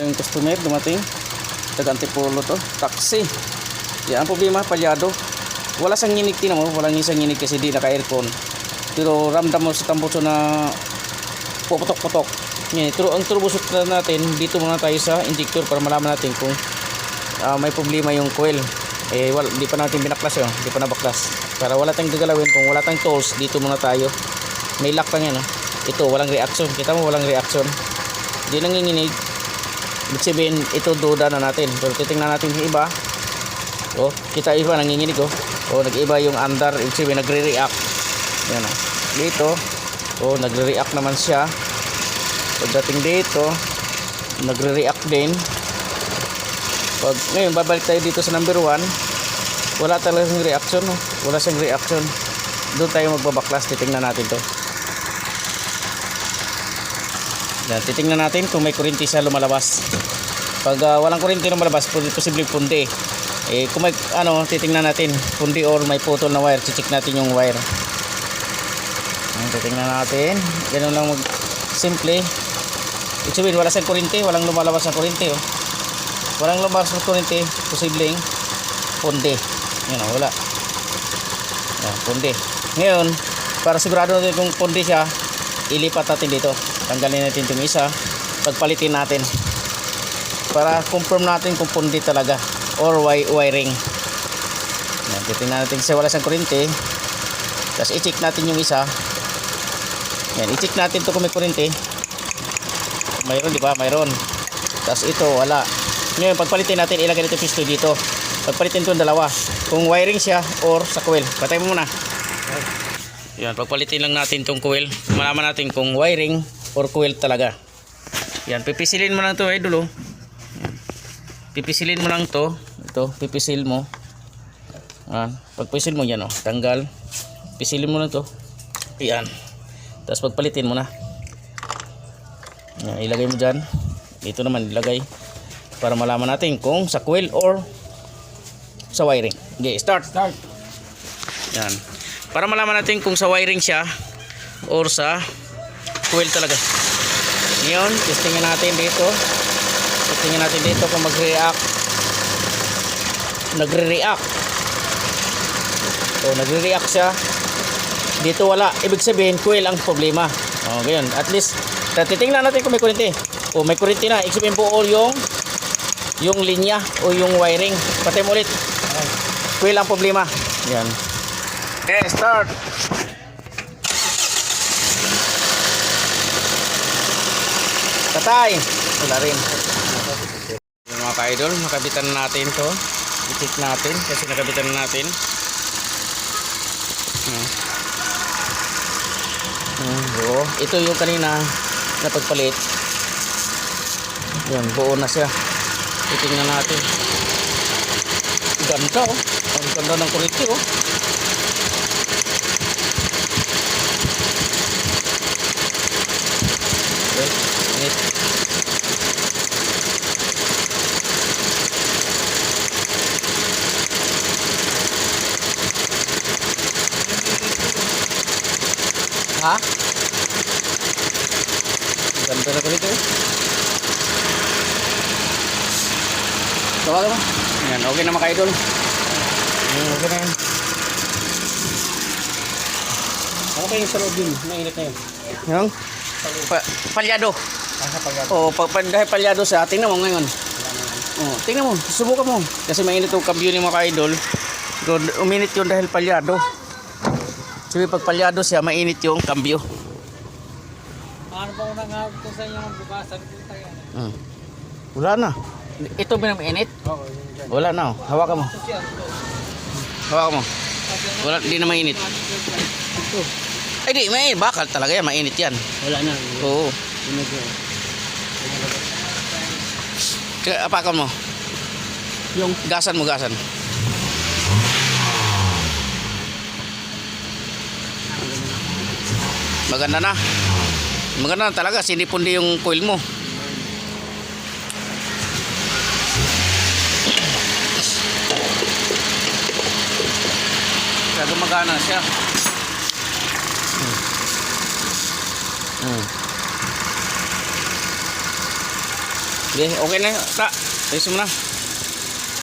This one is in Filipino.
Yung customer dumating. Taga Antipolo to. Taxi. Yan ang problema, palyado. Wala sang nginig tinan mo. Walang isang nginig kasi di naka-aircon. Pero ramdam mo sa tambuso na puputok-putok. Yan, pero ang turbosot na natin, dito muna tayo sa injector para malaman natin kung ah, may problema yung coil. Eh, wala, di pa natin binaklas yun. Di pa nabaklas. Para wala tayong gagalawin. Kung wala tayong tools, dito muna tayo. May lock pa yan. Oh. Ito, walang reaction. Kita mo, walang reaction. Di nanginginig. Ibig sabihin, ito duda na natin. Pero titingnan natin yung iba. Oh, kita iba nanginginig oh. Oh, nag-iba yung under, ibig sabihin nagre-react. Yan oh. Dito, oh, nagre-react naman siya. Pagdating dito, nagre-react din. Pag ngayon babalik tayo dito sa number 1, wala talagang reaction, oh. Wala siyang reaction. Doon tayo magbabaklas, titingnan natin 'to. Yan, titingnan natin kung may kuryente siya lumalabas. Pag ah, walang kuryente lumalabas, pwede posibleng pundi. Eh, kung may, ano, titingnan natin, pundi or may putol na wire, check natin yung wire. Titingnan natin. Ganun lang mag, simple. Ibig wala siyang kuryente, walang lumalabas na kuryente, oh. Walang lumalabas na kuryente, posibleng pundi. Yan, oh, wala. Yan, pundi. Ngayon, para sigurado natin kung pundi siya, ilipat natin dito. Tanggalin natin itong isa. Pagpalitin natin. Para confirm natin kung pundi talaga or wi- wiring. Yan, titingnan natin kasi wala siyang kuryente. Tapos i-check natin yung isa. Yan, i-check natin to kung may kuryente. Mayroon, di ba? Mayroon. Tapos ito, wala. Ngayon, pagpalitin natin, ilagay natin pisto dito. Pagpalitin yung dalawa. Kung wiring siya or sa coil. Patay mo muna. Yan, pagpalitin lang natin tong coil. Malaman natin kung wiring or coil talaga. Yan, pipisilin mo lang to idol oh. Pipisilin mo lang to. Ito, pipisil mo. Yan. Pagpisil mo yan oh, tanggal. Pisilin mo lang to. Yan. Tapos pagpalitin mo na. Yan, ilagay mo dyan. Dito naman ilagay. Para malaman natin kung sa coil or sa wiring. Okay, start. Start. Yan. Para malaman natin kung sa wiring siya or sa coil talaga. Ngayon, testingin natin dito. Testingin natin dito kung mag-react. Nagre-react. So, nagre-react siya. Dito wala. Ibig sabihin, coil ang problema. O, ganyan. At least, titingnan natin kung may kuryente. O, may kuryente na. Ibig sabihin po all yung yung linya o yung wiring. Patay mo ulit. Coil ang problema. Yan. Okay, start. Patay. Wala rin. Mga ka-idol, nakabitan na natin to. I-check natin kasi nakabitan na natin. Hmm. Hmm, buo. Ito yung kanina na pagpalit. Yan, buo na siya. Titingnan natin. Ganda oh. Ang ganda ng kuriti oh. Okay. Ha? Ganda na kuriti oh. Tawagan mo. Yan, okay na mga idol. Yan, okay na yan. Pa yung sa loob yun. Mainit na yun. Yung? Pa palyado. Nasa pag Oo, pa pa dahil palyado sa tingnan mo ngayon. Oo, tingnan mo, subukan mo. Kasi mainit yung cambio ni mga idol. Uminit yun dahil palyado. Sabi pag palyado siya, mainit yung cambio. Ano pa unang hawag ko sa inyo ng bukasan? Hmm. Wala na. Ito ba na mainit? Oo. Wala na. oh. Hawakan mo. Hawakan mo. Wala, di na mainit. Ito. Ay di, may bakal talaga yan. Mainit yan. Wala na. Oo. Kaya apakan mo. Yung Gasan mo, gasan. Maganda na. Maganda na talaga. Sinipundi yung coil mo. Kaya gumagana siya. Hmm. Hmm. Sige, okay na. Ta, ayos mo na.